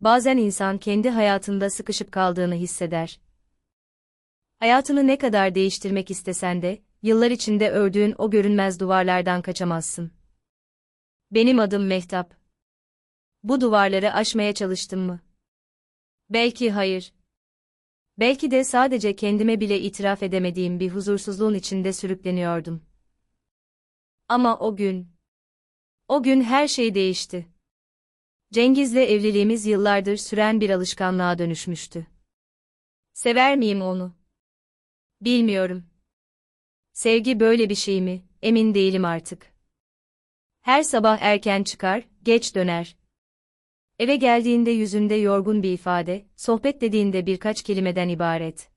Bazen insan kendi hayatında sıkışıp kaldığını hisseder. Hayatını ne kadar değiştirmek istesen de, yıllar içinde ördüğün o görünmez duvarlardan kaçamazsın. Benim adım Mehtap. Bu duvarları aşmaya çalıştım mı? Belki hayır. Belki de sadece kendime bile itiraf edemediğim bir huzursuzluğun içinde sürükleniyordum. Ama o gün... O gün her şey değişti. Cengiz'le evliliğimiz yıllardır süren bir alışkanlığa dönüşmüştü. Sever miyim onu? Bilmiyorum. Sevgi böyle bir şey mi, emin değilim artık. Her sabah erken çıkar, geç döner. Eve geldiğinde yüzünde yorgun bir ifade, sohbet dediğinde birkaç kelimeden ibaret.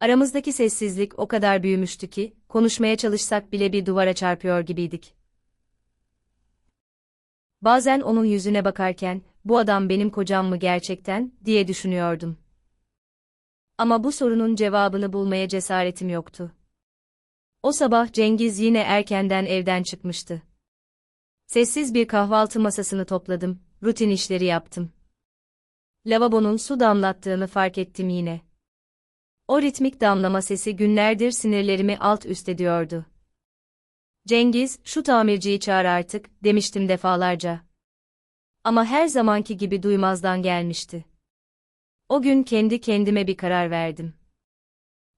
Aramızdaki sessizlik o kadar büyümüştü ki, konuşmaya çalışsak bile bir duvara çarpıyor gibiydik. Bazen onun yüzüne bakarken, bu adam benim kocam mı gerçekten, diye düşünüyordum. Ama bu sorunun cevabını bulmaya cesaretim yoktu. O sabah Cengiz yine erkenden evden çıkmıştı. Sessiz bir kahvaltı masasını topladım, rutin işleri yaptım. Lavabonun su damlattığını fark ettim yine. O ritmik damlama sesi günlerdir sinirlerimi alt üst ediyordu. Cengiz, şu tamirciyi çağır artık, demiştim defalarca. Ama her zamanki gibi duymazdan gelmişti. O gün kendi kendime bir karar verdim.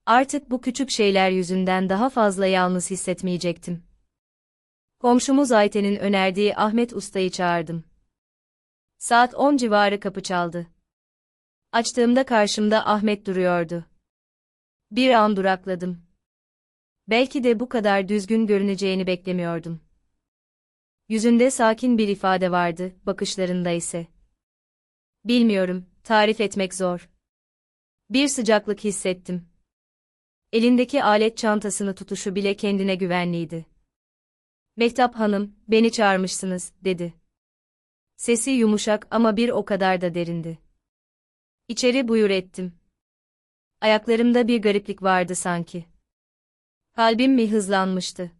Artık bu küçük şeyler yüzünden daha fazla yalnız hissetmeyecektim. Komşumuz Ayten'in önerdiği Ahmet Usta'yı çağırdım. Saat 10 civarı kapı çaldı. Açtığımda karşımda Ahmet duruyordu. Bir an durakladım. Belki de bu kadar düzgün görüneceğini beklemiyordum. Yüzünde sakin bir ifade vardı, bakışlarında ise. Bilmiyorum, tarif etmek zor. Bir sıcaklık hissettim. Elindeki alet çantasını tutuşu bile kendine güvenliydi. Mehtap Hanım, beni çağırmışsınız, dedi. Sesi yumuşak ama bir o kadar da derindi. İçeri buyur ettim. Ayaklarımda bir gariplik vardı sanki. Kalbim mi hızlanmıştı?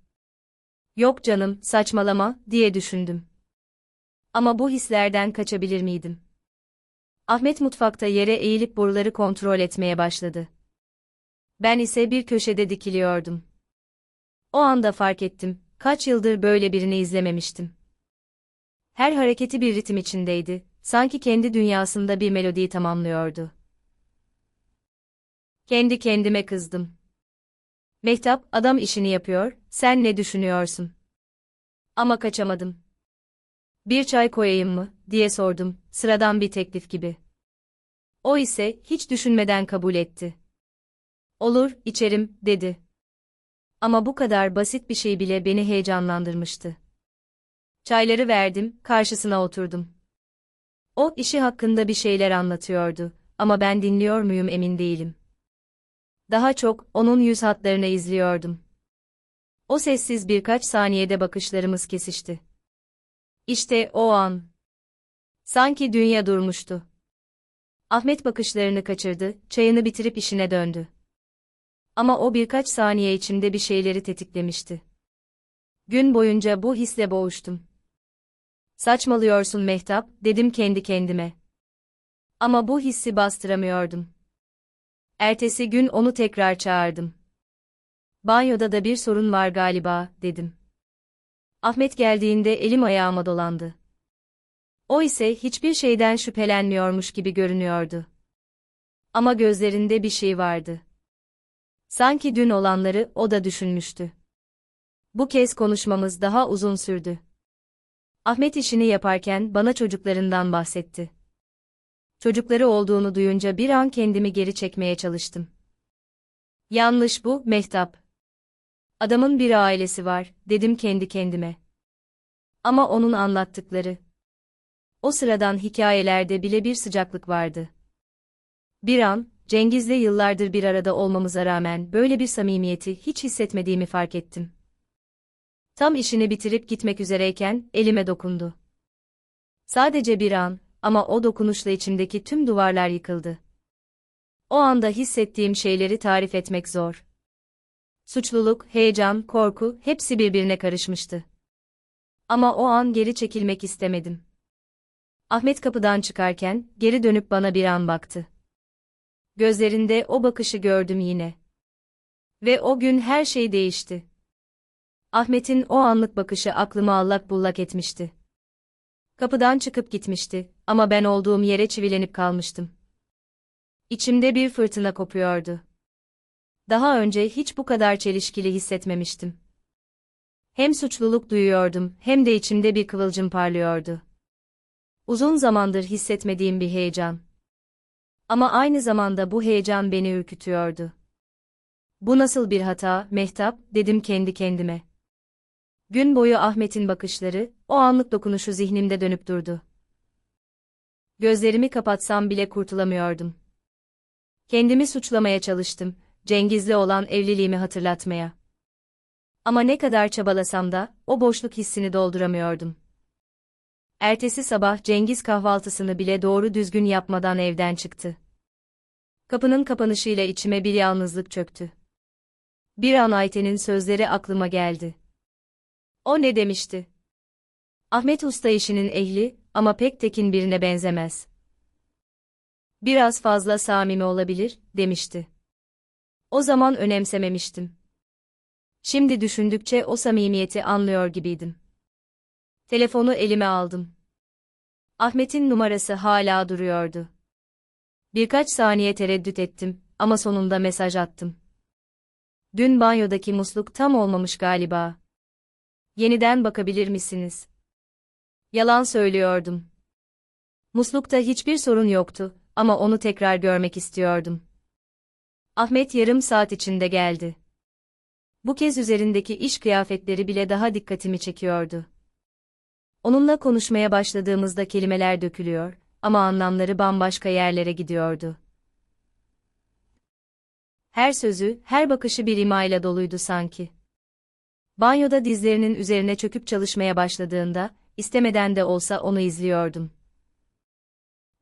Yok canım, saçmalama, diye düşündüm. Ama bu hislerden kaçabilir miydim? Ahmet mutfakta yere eğilip boruları kontrol etmeye başladı. Ben ise bir köşede dikiliyordum. O anda fark ettim, kaç yıldır böyle birini izlememiştim. Her hareketi bir ritim içindeydi, sanki kendi dünyasında bir melodiyi tamamlıyordu. Kendi kendime kızdım. Mehtap, adam işini yapıyor, sen ne düşünüyorsun? Ama kaçamadım. Bir çay koyayım mı, diye sordum, sıradan bir teklif gibi. O ise, hiç düşünmeden kabul etti. Olur, içerim, dedi. Ama bu kadar basit bir şey bile beni heyecanlandırmıştı. Çayları verdim, karşısına oturdum. O, işi hakkında bir şeyler anlatıyordu, ama ben dinliyor muyum emin değilim. Daha çok, onun yüz hatlarını izliyordum. O sessiz birkaç saniyede bakışlarımız kesişti. İşte o an. Sanki dünya durmuştu. Ahmet bakışlarını kaçırdı, çayını bitirip işine döndü. Ama o birkaç saniye içinde bir şeyleri tetiklemişti. Gün boyunca bu hisle boğuştum. Saçmalıyorsun Mehtap, dedim kendi kendime. Ama bu hissi bastıramıyordum. Ertesi gün onu tekrar çağırdım. Banyoda da bir sorun var galiba, dedim. Ahmet geldiğinde elim ayağıma dolandı. O ise hiçbir şeyden şüphelenmiyormuş gibi görünüyordu. Ama gözlerinde bir şey vardı. Sanki dün olanları o da düşünmüştü. Bu kez konuşmamız daha uzun sürdü. Ahmet işini yaparken bana çocuklarından bahsetti. Çocukları olduğunu duyunca bir an kendimi geri çekmeye çalıştım. Yanlış bu, Mehtap. Adamın bir ailesi var, dedim kendi kendime. Ama onun anlattıkları. O sıradan hikayelerde bile bir sıcaklık vardı. Bir an, Cengiz'le yıllardır bir arada olmamıza rağmen böyle bir samimiyeti hiç hissetmediğimi fark ettim. Tam işini bitirip gitmek üzereyken elime dokundu. Sadece bir an ama o dokunuşla içimdeki tüm duvarlar yıkıldı. O anda hissettiğim şeyleri tarif etmek zor. Suçluluk, heyecan, korku hepsi birbirine karışmıştı. Ama o an geri çekilmek istemedim. Ahmet kapıdan çıkarken, geri dönüp bana bir an baktı. Gözlerinde o bakışı gördüm yine. Ve o gün her şey değişti. Ahmet'in o anlık bakışı aklımı allak bullak etmişti. Kapıdan çıkıp gitmişti ama ben olduğum yere çivilenip kalmıştım. İçimde bir fırtına kopuyordu. Daha önce hiç bu kadar çelişkili hissetmemiştim. Hem suçluluk duyuyordum hem de içimde bir kıvılcım parlıyordu. Uzun zamandır hissetmediğim bir heyecan. Ama aynı zamanda bu heyecan beni ürkütüyordu. Bu nasıl bir hata, Mehtap, dedim kendi kendime. Gün boyu Ahmet'in bakışları, o anlık dokunuşu zihnimde dönüp durdu. Gözlerimi kapatsam bile kurtulamıyordum. Kendimi suçlamaya çalıştım, Cengiz'le olan evliliğimi hatırlatmaya. Ama ne kadar çabalasam da, o boşluk hissini dolduramıyordum. Ertesi sabah Cengiz kahvaltısını bile doğru düzgün yapmadan evden çıktı. Kapının kapanışıyla içime bir yalnızlık çöktü. Bir an Ayten'in sözleri aklıma geldi. O ne demişti? Ahmet Usta işinin ehli ama pek tekin birine benzemez. Biraz fazla samimi olabilir, demişti. O zaman önemsememiştim. Şimdi düşündükçe o samimiyeti anlıyor gibiydim. Telefonu elime aldım. Ahmet'in numarası hala duruyordu. Birkaç saniye tereddüt ettim ama sonunda mesaj attım. Dün banyodaki musluk tam olmamış galiba. Yeniden bakabilir misiniz? Yalan söylüyordum. Muslukta hiçbir sorun yoktu ama onu tekrar görmek istiyordum. Ahmet yarım saat içinde geldi. Bu kez üzerindeki iş kıyafetleri bile daha dikkatimi çekiyordu. Onunla konuşmaya başladığımızda kelimeler dökülüyor ama anlamları bambaşka yerlere gidiyordu. Her sözü, her bakışı bir imayla doluydu sanki. Banyoda dizlerinin üzerine çöküp çalışmaya başladığında, istemeden de olsa onu izliyordum.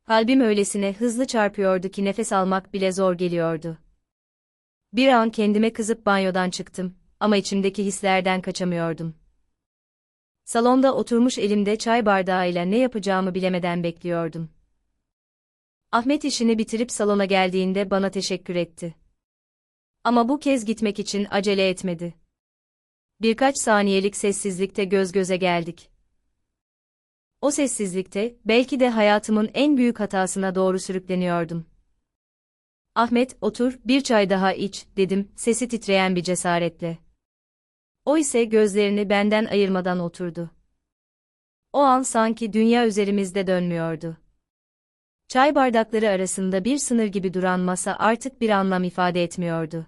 Kalbim öylesine hızlı çarpıyordu ki nefes almak bile zor geliyordu. Bir an kendime kızıp banyodan çıktım ama içimdeki hislerden kaçamıyordum. Salonda oturmuş elimde çay bardağıyla ne yapacağımı bilemeden bekliyordum. Ahmet işini bitirip salona geldiğinde bana teşekkür etti. Ama bu kez gitmek için acele etmedi. Birkaç saniyelik sessizlikte göz göze geldik. O sessizlikte, belki de hayatımın en büyük hatasına doğru sürükleniyordum. Ahmet, otur, bir çay daha iç, dedim, sesi titreyen bir cesaretle. O ise gözlerini benden ayırmadan oturdu. O an sanki dünya üzerimizde dönmüyordu. Çay bardakları arasında bir sınır gibi duran masa artık bir anlam ifade etmiyordu.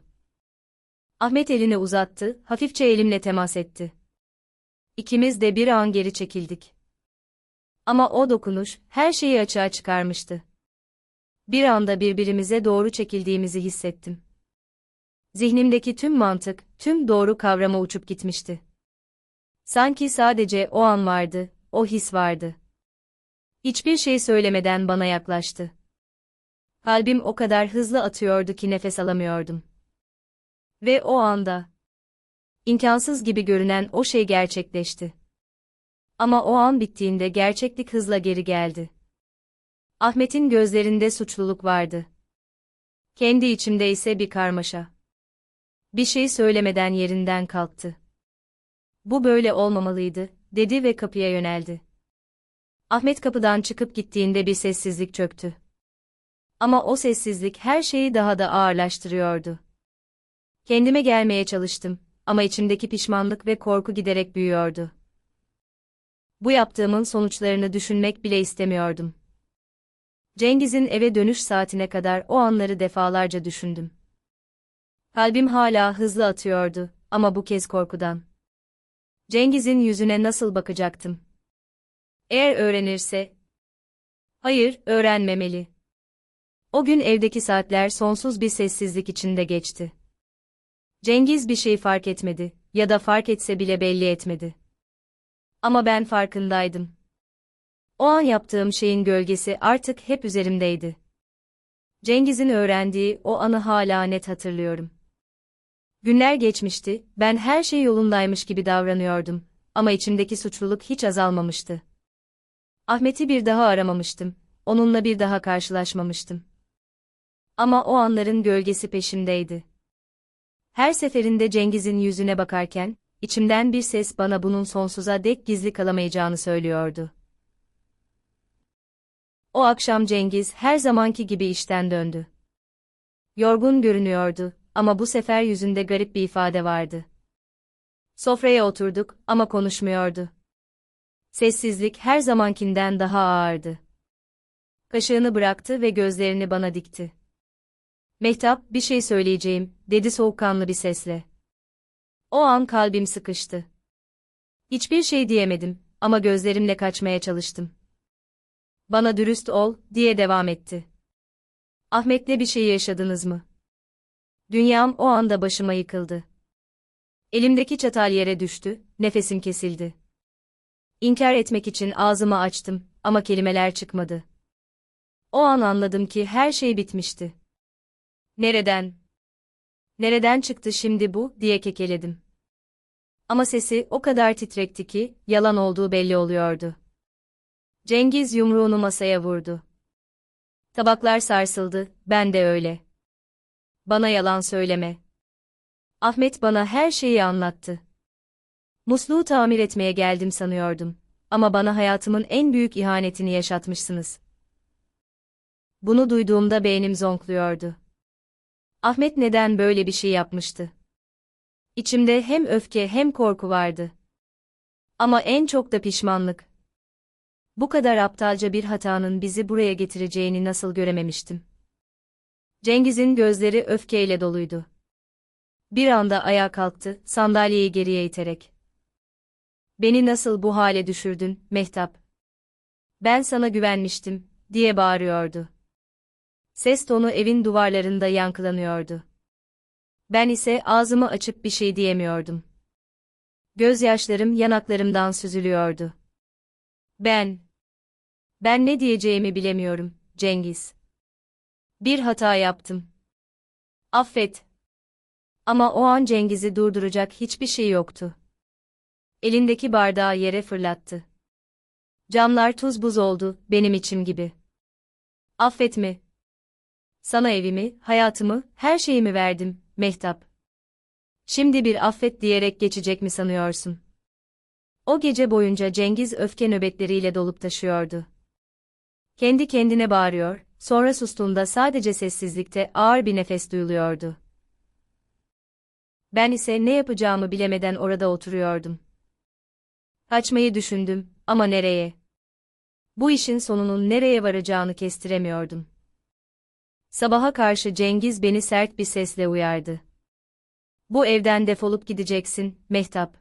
Ahmet elini uzattı, hafifçe elimle temas etti. İkimiz de bir an geri çekildik. Ama o dokunuş, her şeyi açığa çıkarmıştı. Bir anda birbirimize doğru çekildiğimizi hissettim. Zihnimdeki tüm mantık, tüm doğru kavrama uçup gitmişti. Sanki sadece o an vardı, o his vardı. Hiçbir şey söylemeden bana yaklaştı. Kalbim o kadar hızlı atıyordu ki nefes alamıyordum. Ve o anda imkansız gibi görünen o şey gerçekleşti. Ama o an bittiğinde gerçeklik hızla geri geldi. Ahmet'in gözlerinde suçluluk vardı. Kendi içimde ise bir karmaşa. Bir şey söylemeden yerinden kalktı. Bu böyle olmamalıydı, dedi ve kapıya yöneldi. Ahmet kapıdan çıkıp gittiğinde bir sessizlik çöktü. Ama o sessizlik her şeyi daha da ağırlaştırıyordu. Kendime gelmeye çalıştım ama içimdeki pişmanlık ve korku giderek büyüyordu. Bu yaptığımın sonuçlarını düşünmek bile istemiyordum. Cengiz'in eve dönüş saatine kadar o anları defalarca düşündüm. Kalbim hala hızlı atıyordu ama bu kez korkudan. Cengiz'in yüzüne nasıl bakacaktım? Eğer öğrenirse... Hayır, öğrenmemeli. O gün evdeki saatler sonsuz bir sessizlik içinde geçti. Cengiz bir şey fark etmedi ya da fark etse bile belli etmedi. Ama ben farkındaydım. O an yaptığım şeyin gölgesi artık hep üzerimdeydi. Cengiz'in öğrendiği o anı hala net hatırlıyorum. Günler geçmişti, ben her şey yolundaymış gibi davranıyordum ama içimdeki suçluluk hiç azalmamıştı. Ahmet'i bir daha aramamıştım. Onunla bir daha karşılaşmamıştım. Ama o anların gölgesi peşimdeydi. Her seferinde Cengiz'in yüzüne bakarken, içimden bir ses bana bunun sonsuza dek gizli kalamayacağını söylüyordu. O akşam Cengiz her zamanki gibi işten döndü. Yorgun görünüyordu ama bu sefer yüzünde garip bir ifade vardı. Sofraya oturduk ama konuşmuyordu. Sessizlik her zamankinden daha ağırdı. Kaşığını bıraktı ve gözlerini bana dikti. Mehtap, bir şey söyleyeceğim, dedi soğukkanlı bir sesle. O an kalbim sıkıştı. Hiçbir şey diyemedim ama gözlerimle kaçmaya çalıştım. Bana dürüst ol, diye devam etti. Ahmet'le bir şey yaşadınız mı? Dünyam o anda başıma yıkıldı. Elimdeki çatal yere düştü, nefesim kesildi. İnkar etmek için ağzımı açtım ama kelimeler çıkmadı. O an anladım ki her şey bitmişti. Nereden? Nereden çıktı şimdi bu, diye kekeledim. Ama sesi o kadar titrekti ki, yalan olduğu belli oluyordu. Cengiz yumruğunu masaya vurdu. Tabaklar sarsıldı, ben de öyle. Bana yalan söyleme. Ahmet bana her şeyi anlattı. Musluğu tamir etmeye geldim sanıyordum. Ama bana hayatımın en büyük ihanetini yaşatmışsınız. Bunu duyduğumda beynim zonkluyordu. Ahmet neden böyle bir şey yapmıştı? İçimde hem öfke hem korku vardı. Ama en çok da pişmanlık. Bu kadar aptalca bir hatanın bizi buraya getireceğini nasıl görememiştim. Cengiz'in gözleri öfkeyle doluydu. Bir anda ayağa kalktı, sandalyeyi geriye iterek. Beni nasıl bu hale düşürdün, Mehtap? Ben sana güvenmiştim, diye bağırıyordu. Ses tonu evin duvarlarında yankılanıyordu. Ben ise ağzımı açıp bir şey diyemiyordum. Gözyaşlarım yanaklarımdan süzülüyordu. Ben. Ben ne diyeceğimi bilemiyorum, Cengiz. Bir hata yaptım. Affet. Ama o an Cengiz'i durduracak hiçbir şey yoktu. Elindeki bardağı yere fırlattı. Camlar tuz buz oldu, benim içim gibi. Affet mi? Sana evimi, hayatımı, her şeyimi verdim, Mehtap. Şimdi bir affet diyerek geçecek mi sanıyorsun? O gece boyunca Cengiz öfke nöbetleriyle dolup taşıyordu. Kendi kendine bağırıyor, sonra sustuğunda sadece sessizlikte ağır bir nefes duyuluyordu. Ben ise ne yapacağımı bilemeden orada oturuyordum. Kaçmayı düşündüm ama nereye? Bu işin sonunun nereye varacağını kestiremiyordum. Sabaha karşı Cengiz beni sert bir sesle uyardı. Bu evden defolup gideceksin, Mehtap.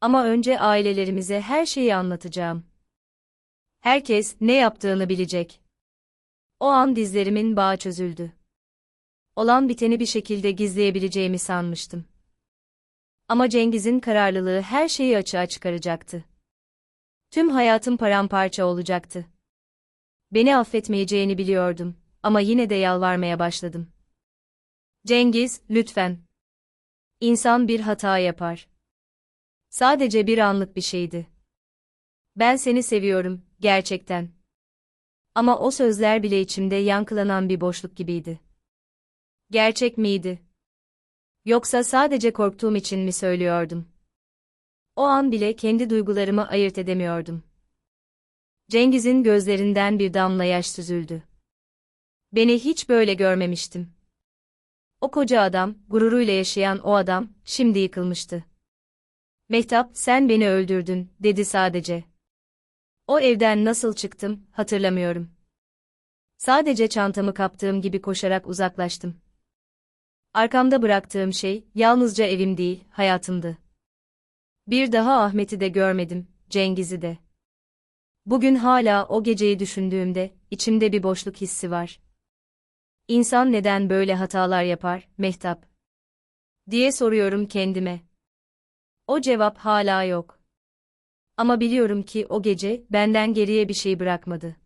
Ama önce ailelerimize her şeyi anlatacağım. Herkes ne yaptığını bilecek. O an dizlerimin bağı çözüldü. Olan biteni bir şekilde gizleyebileceğimi sanmıştım. Ama Cengiz'in kararlılığı her şeyi açığa çıkaracaktı. Tüm hayatım paramparça olacaktı. Beni affetmeyeceğini biliyordum ama yine de yalvarmaya başladım. Cengiz, lütfen. İnsan bir hata yapar. Sadece bir anlık bir şeydi. Ben seni seviyorum, gerçekten. Ama o sözler bile içimde yankılanan bir boşluk gibiydi. Gerçek miydi? Yoksa sadece korktuğum için mi söylüyordum? O an bile kendi duygularımı ayırt edemiyordum. Cengiz'in gözlerinden bir damla yaş süzüldü. Beni hiç böyle görmemiştim. O koca adam, gururuyla yaşayan o adam, şimdi yıkılmıştı. Mehtap, sen beni öldürdün, dedi sadece. O evden nasıl çıktım, hatırlamıyorum. Sadece çantamı kaptığım gibi koşarak uzaklaştım. Arkamda bıraktığım şey, yalnızca evim değil, hayatımdı. Bir daha Ahmet'i de görmedim, Cengiz'i de. Bugün hala o geceyi düşündüğümde, içimde bir boşluk hissi var. İnsan neden böyle hatalar yapar, Mehtap? Diye soruyorum kendime. O cevap hala yok. Ama biliyorum ki o gece benden geriye bir şey bırakmadı.